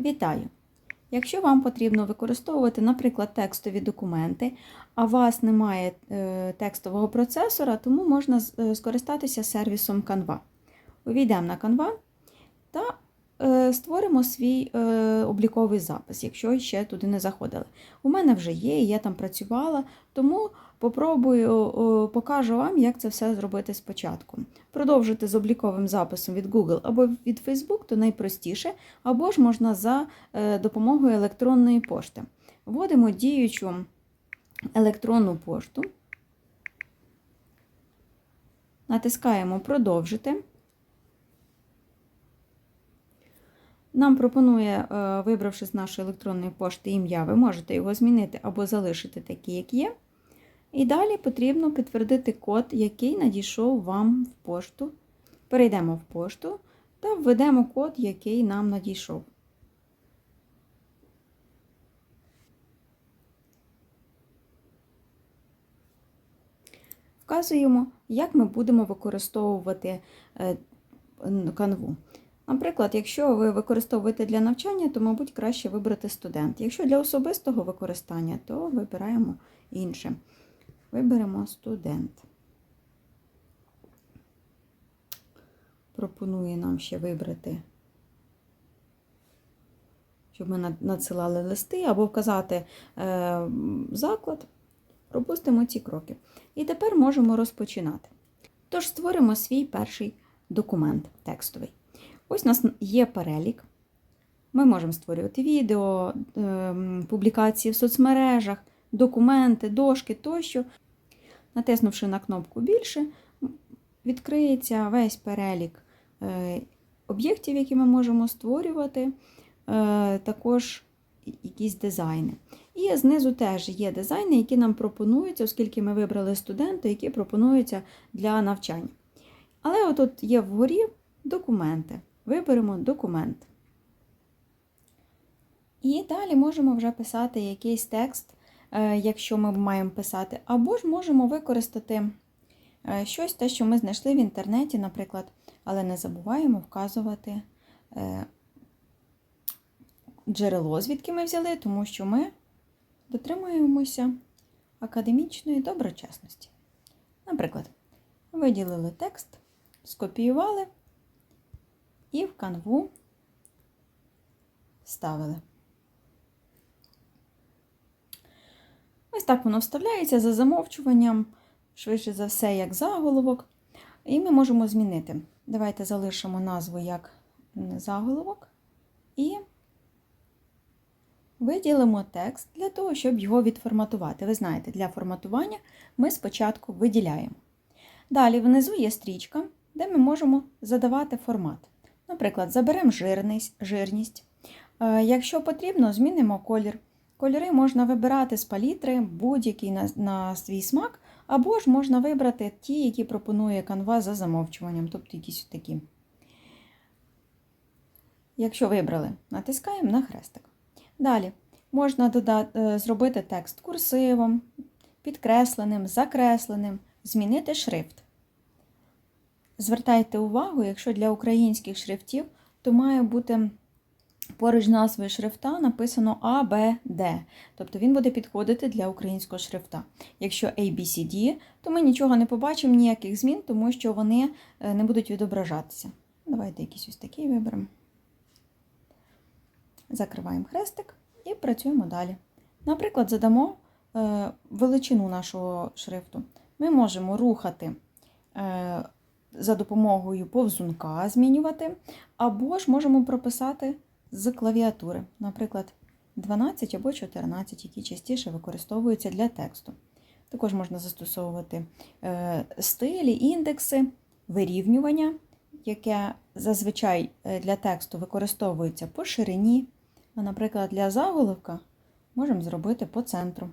Вітаю! Якщо вам потрібно використовувати, наприклад, текстові документи, а у вас немає е, текстового процесора, тому можна е, скористатися сервісом Canva. Увійдемо на Canva та створимо свій е, обліковий запис, якщо ще туди не заходили. У мене вже є, я там працювала, тому попробую, покажу вам, як це все зробити спочатку. Продовжити з обліковим записом від Google або від Facebook, то найпростіше, або ж можна за е, допомогою електронної пошти. Вводимо діючу електронну пошту, натискаємо Продовжити. Нам пропонує, е, вибравши з нашої електронної пошти ім'я, ви можете його змінити або залишити такий, як є. І далі потрібно підтвердити код, який надійшов вам в пошту. Перейдемо в пошту та введемо код, який нам надійшов. Вказуємо, як ми будемо використовувати е, канву. Наприклад, якщо ви використовуєте для навчання, то, мабуть, краще вибрати студент. Якщо для особистого використання, то вибираємо інше. Виберемо студент. Пропонує нам ще вибрати, щоб ми надсилали листи або вказати е, заклад. Пропустимо ці кроки. І тепер можемо розпочинати. Тож створимо свій перший документ текстовий. Ось у нас є перелік. Ми можемо створювати відео, ем, публікації в соцмережах, документи, дошки тощо. Натиснувши на кнопку Більше, відкриється весь перелік е, об'єктів, які ми можемо створювати, е, також якісь дизайни. І знизу теж є дизайни, які нам пропонуються, оскільки ми вибрали студента, які пропонуються для навчання. Але отут є вгорі документи. Виберемо документ. І далі можемо вже писати якийсь текст, е, якщо ми маємо писати, або ж можемо використати е, щось, те, що ми знайшли в інтернеті, наприклад, але не забуваємо вказувати е, джерело, звідки ми взяли, тому що ми дотримуємося академічної доброчесності. Наприклад, виділили текст, скопіювали і в канву вставили. Ось так воно вставляється за замовчуванням, швидше за все, як заголовок. І ми можемо змінити. Давайте залишимо назву як заголовок і виділимо текст для того, щоб його відформатувати. Ви знаєте, для форматування ми спочатку виділяємо. Далі внизу є стрічка, де ми можемо задавати формат. Наприклад, заберемо жирність. жирність. Е, Якщо потрібно, змінимо колір. Кольори можна вибирати з палітри, будь-який на, на свій смак, або ж можна вибрати ті, які пропонує Canva за замовчуванням, тобто якісь такі. Якщо вибрали, натискаємо на хрестик. Далі можна додати, зробити текст курсивом, підкресленим, закресленим, змінити шрифт. Звертайте увагу, якщо для українських шрифтів, то має бути поруч з назвою шрифта написано А, Б, Д. Тобто він буде підходити для українського шрифта. Якщо A, B, C, D, то ми нічого не побачимо, ніяких змін, тому що вони е, не будуть відображатися. Давайте якийсь ось такий виберемо. Закриваємо хрестик і працюємо далі. Наприклад, задамо е, величину нашого шрифту. Ми можемо рухати е, за допомогою повзунка, змінювати, або ж можемо прописати з клавіатури, наприклад, 12 або 14, які частіше використовуються для тексту. Також можна застосовувати е, стилі, індекси, вирівнювання, яке зазвичай для тексту використовується по ширині. А, наприклад, для заголовка можемо зробити по центру.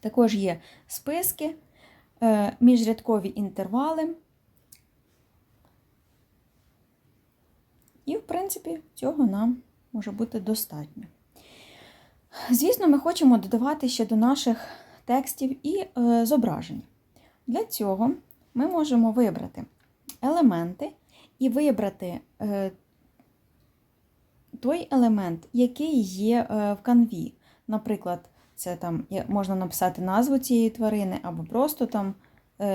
Також є списки, е, міжрядкові інтервали. І, в принципі, цього нам може бути достатньо. Звісно, ми хочемо додавати ще до наших текстів і е, зображень. Для цього ми можемо вибрати елементи і вибрати е, той елемент, який є е, в канві. Наприклад, це там можна написати назву цієї тварини або просто там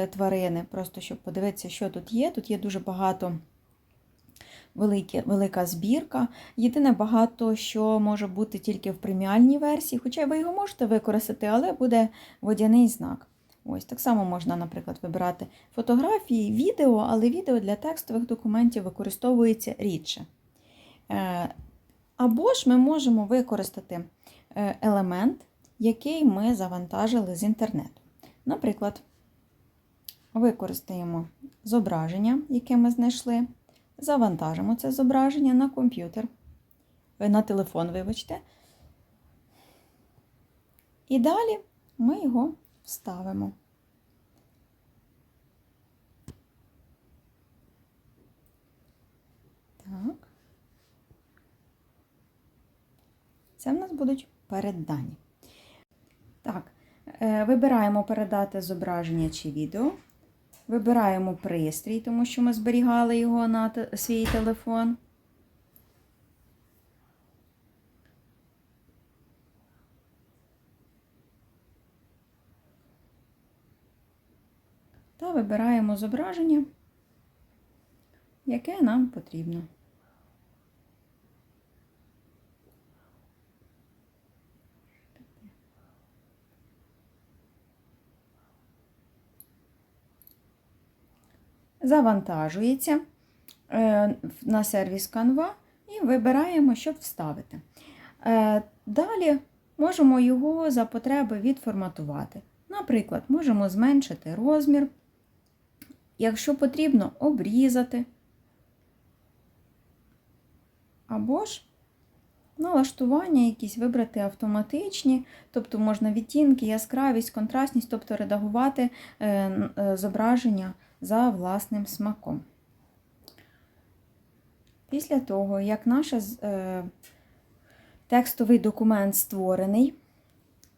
тварини, просто щоб подивитися, що тут є. Тут є дуже багато великі, велика збірка. Єдине багато, що може бути тільки в преміальній версії, хоча ви його можете використати, але буде водяний знак. Ось так само можна, наприклад, вибирати фотографії, відео, але відео для текстових документів використовується рідше. Е, Або ж ми можемо використати е, елемент, який ми завантажили з інтернету. Наприклад, використаємо зображення, яке ми знайшли, завантажимо це зображення на комп'ютер, на телефон, вибачте. І далі ми його вставимо. Так. Це в нас будуть переддані. Так, е, вибираємо передати зображення чи відео. Вибираємо пристрій, тому що ми зберігали його на свій телефон. Та вибираємо зображення, яке нам потрібно. Завантажується е, на сервіс Canva і вибираємо, щоб вставити. Е, Далі можемо його за потреби відформатувати. Наприклад, можемо зменшити розмір, якщо потрібно, обрізати. Або ж налаштування якісь вибрати автоматичні, тобто можна відтінки, яскравість, контрастність, тобто редагувати е, зображення за власним смаком. Після того, як наш е, текстовий документ створений,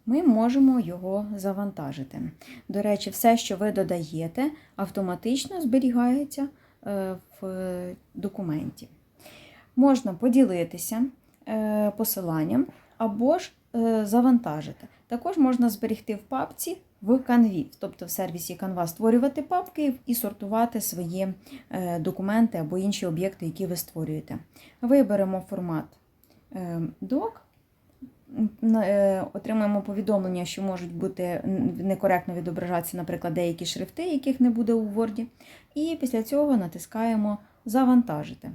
ми можемо його завантажити. До речі, все, що ви додаєте, автоматично зберігається е, в документі. Можна поділитися е, посиланням або ж е, завантажити. Також можна зберегти в папці в Canvі, тобто в сервісі Canva створювати папки і сортувати свої е, документи або інші об'єкти, які ви створюєте. Виберемо формат е, doc, на- е, отримаємо повідомлення, що можуть бути некоректно відображатися, наприклад, деякі шрифти, яких не буде у Word. І після цього натискаємо Завантажити.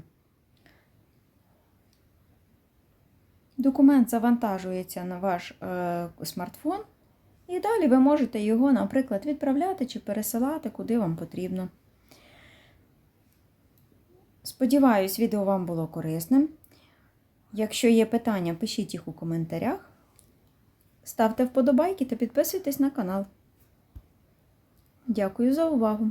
Документ завантажується на ваш е, смартфон, і далі ви можете його, наприклад, відправляти чи пересилати, куди вам потрібно. Сподіваюсь, відео вам було корисним. Якщо є питання, пишіть їх у коментарях. Ставте вподобайки та підписуйтесь на канал. Дякую за увагу!